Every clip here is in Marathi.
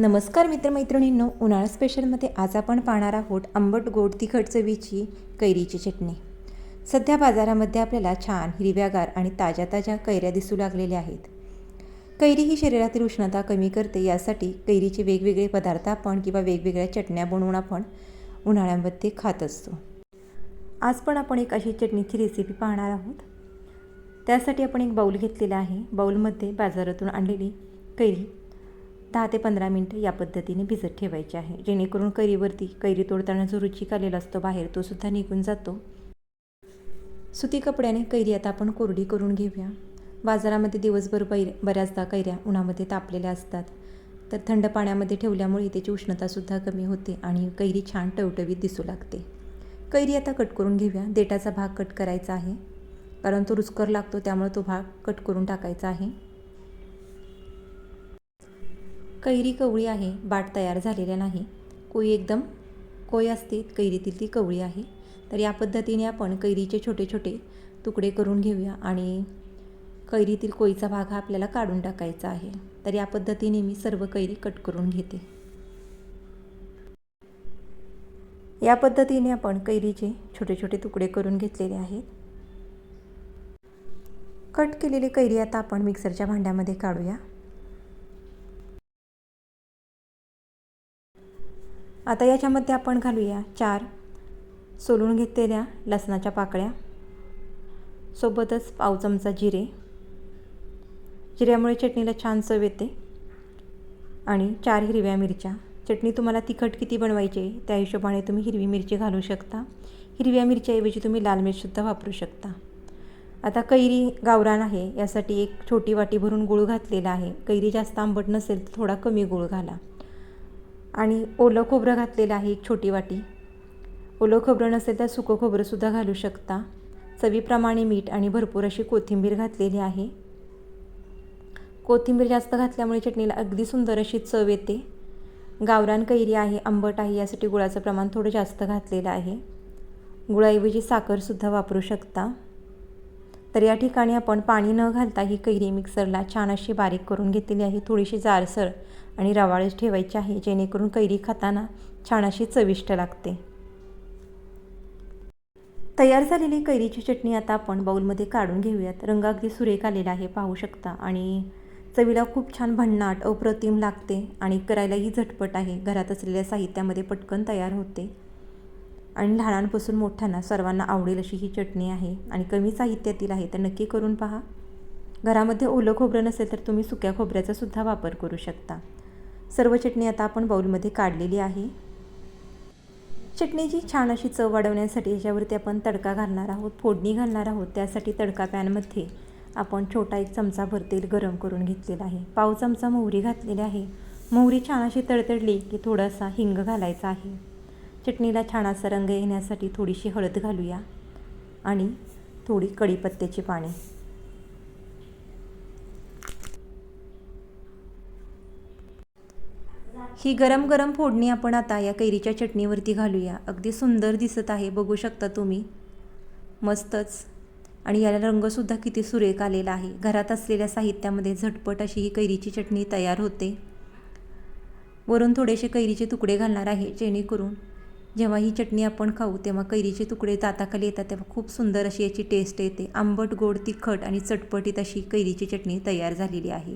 नमस्कार मित्रमैत्रिणींनो उन्हाळा स्पेशलमध्ये आज आपण पाहणार आहोत आंबट गोड तिखट चवीची कैरीची चटणी. सध्या बाजारामध्ये आपल्याला छान हिरव्यागार आणि ताज्या ताज्या कैऱ्या दिसू लागलेल्या आहेत. कैरी ही शरीरातील उष्णता कमी करते यासाठी कैरीचे वेगवेगळे पदार्थ आपण किंवा वेगवेगळ्या चटण्या बनवून आपण उन्हाळ्यामध्ये खात असतो. आज पण आपण एक अशी चटणीची रेसिपी पाहणार आहोत. त्यासाठी आपण एक बाऊल घेतलेला आहे. बाऊलमध्ये बाजारातून आणलेली कैरी दहा ते पंधरा मिनटं या पद्धतीने भिजत ठेवायची आहे. जेणेकरून कैरीवरती कैरी तोडताना जो रुचिक आलेला असतो बाहेर तो सुद्धा निघून जातो. सुती कपड्याने कैरी आता आपण कोरडी करून घेऊया. बाजारामध्ये दिवसभर बै बऱ्याचदा कैऱ्या उन्हामध्ये तापलेल्या असतात. तर थंड पाण्यामध्ये ठेवल्यामुळे त्याची उष्णतासुद्धा कमी होते आणि कैरी छान टवटवीत दिसू लागते. कैरी आता कट करून घेऊया. देठाचा भाग कट करायचा आहे. कारण तो रुचकर लागतो त्यामुळे तो भाग कट करून टाकायचा आहे. कैरी कवळी आहे बाट तयार झालेल्या नाही. कोई एकदम कोय असते कैरीतील ती कवळी आहे. तर या पद्धतीने आपण कैरीचे छोटे छोटे तुकडे करून घेऊया आणि कैरीतील कोईचा भाग हा आपल्याला काढून टाकायचा आहे. तर या पद्धतीने मी सर्व कैरी कट करून घेते. या पद्धतीने आपण कैरीचे छोटे छोटे तुकडे करून घेतलेले आहेत. कट केलेली कैरी आता आपण मिक्सरच्या भांड्यामध्ये काढूया. आता याच्यामध्ये आपण घालूया चार. सोलून घेतलेल्या लसणाच्या पाकळ्या. सोबतच पाव चमचा जिरे. जिऱ्यामुळे चटणीला छान चव येते. आणि चार हिरव्या मिरच्या. चटणी तुम्हाला तिखट किती बनवायची त्या हिशोबाने तुम्ही हिरवी मिरची घालू शकता. हिरव्या मिरच्याऐवजी तुम्ही लाल मिरचसुद्धा वापरू शकता. आता कैरी गावरान आहे यासाठी एक छोटी वाटी भरून गूळ घातलेला आहे. कैरी जास्त आंबट नसेल तर थोडा कमी गूळ घाला. आणि ओलं खोबरं घातलेलं आहे एक छोटी वाटी. ओलं खोबरं नसेल तर सुकं खोबरंसुद्धा घालू शकता. चवीप्रमाणे मीठ आणि भरपूर अशी कोथिंबीर घातलेली आहे. कोथिंबीर जास्त घातल्यामुळे चटणीला अगदी सुंदर अशी चव येते. गावरान कैरी आहे आंबट आहे यासाठी गुळाचं प्रमाण थोडं जास्त घातलेलं आहे. गुळाऐवजी साखरसुद्धा वापरू शकता. तर या ठिकाणी आपण पाणी न घालता ही कैरी मिक्सरला छान अशी बारीक करून घेतलेली आहे. थोडीशी जारसर आणि रवाळच ठेवायची आहे जेणेकरून कैरी खाताना छान अशी चविष्ट लागते. तयार झालेली कैरीची चटणी आता आपण बाऊलमध्ये काढून घेऊयात. रंग अगदी सुरेख आलेला आहे पाहू शकता. आणि चवीला खूप छान भन्नाट अप्रतिम लागते आणि करायलाही झटपट आहे. घरात असलेल्या साहित्यामध्ये पटकन तयार होते. आणि लहानांपासून मोठ्यांना सर्वांना आवडेल अशी ही चटणी आहे आणि कमी साहित्यातील आहे तर नक्की करून पहा. घरामध्ये ओलं खोबरं नसेल तर तुम्ही सुक्या खोबऱ्याचा सुद्धा वापर करू शकता. सर्व चटणी आता आपण बाऊलमध्ये काढलेली आहे. चटणीची छान अशी चव वाढवण्यासाठी याच्यावरती आपण तडका घालणार आहोत फोडणी घालणार आहोत. त्यासाठी तडका पॅनमध्ये आपण छोटा एक चमचाभर तेल गरम करून घेतलेला आहे. पाव चमचा मोहरी घातलेली आहे. मोहरी छान अशी तडतडली की थोडासा हिंग घालायचा आहे. चटणीला छान असा रंग येण्यासाठी थोडीशी हळद घालूया आणि थोडी कढीपत्त्याची पाने. ही गरम गरम फोडणी आपण आता या कैरीच्या चटणीवरती घालूया. अगदी सुंदर दिसत आहे बघू शकता तुम्ही. मस्तच. आणि याला रंगसुद्धा किती सुरेख आलेला आहे. घरात असलेल्या साहित्यामध्ये झटपट अशी ही कैरीची चटणी तयार होते. वरून थोडेसे कैरीचे तुकडे घालणार आहे जेणेकरून जेव्हा ही चटणी आपण खाऊ तेव्हा कैरीचे तुकडे दाताखाली येतात तेव्हा खूप सुंदर अशी याची टेस्ट येते. आंबट गोड तिखट आणि चटपटीत अशी कैरीची चटणी तयार झालेली आहे.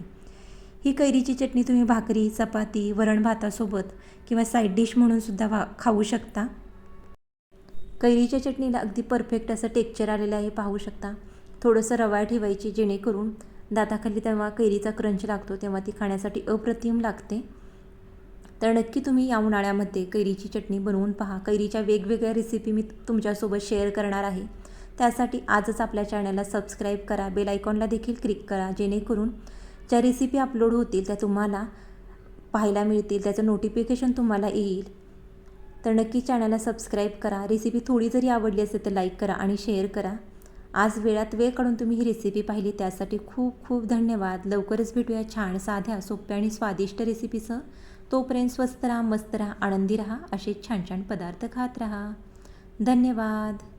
ही कैरीची चटणी तुम्ही भाकरी चपाती वरण भातासोबत किंवा साईड डिश म्हणूनसुद्धा वा खाऊ शकता. कैरीच्या चटणीला अगदी परफेक्ट असं टेक्चर आलेलं आहे पाहू शकता. थोडंसं रवा ठेवायची जेणेकरून दाताखाली तेव्हा कैरीचा क्रंच लागतो तेव्हा ती खाण्यासाठी अप्रतिम लागते. तर नक्की तुम्ही या उन्हाळ्यामध्ये कैरीची चटणी बनवून पहा. कैरीच्या वेगवेगळ्या रेसिपी मी तुमच्यासोबत शेअर करणार आहे. त्यासाठी आजच आपल्या चॅनलला सबस्क्राईब करा. बेल आयकॉनला देखील क्लिक करा. जेणेकरून ज्या रेसिपी अपलोड होतील त्या तुम्हाला पाहायला मिळतील. त्याचं नोटिफिकेशन तुम्हाला येईल. तर नक्की चॅनलला सबस्क्राईब करा. रेसिपी थोडी जरी आवडली असेल तर लाईक करा आणि शेअर करा. आज वेळात वेळ काढून तुम्ही ही रेसिपी पाहिली त्यासाठी खूप खूप धन्यवाद. लवकरच भेटूया छान साध्या सोप्या आणि स्वादिष्ट रेसिपीसह तोपर्यंत स्वस्त राहा मस्त राहा आनंदी राहा असे छान छान पदार्थ खात राहा. धन्यवाद.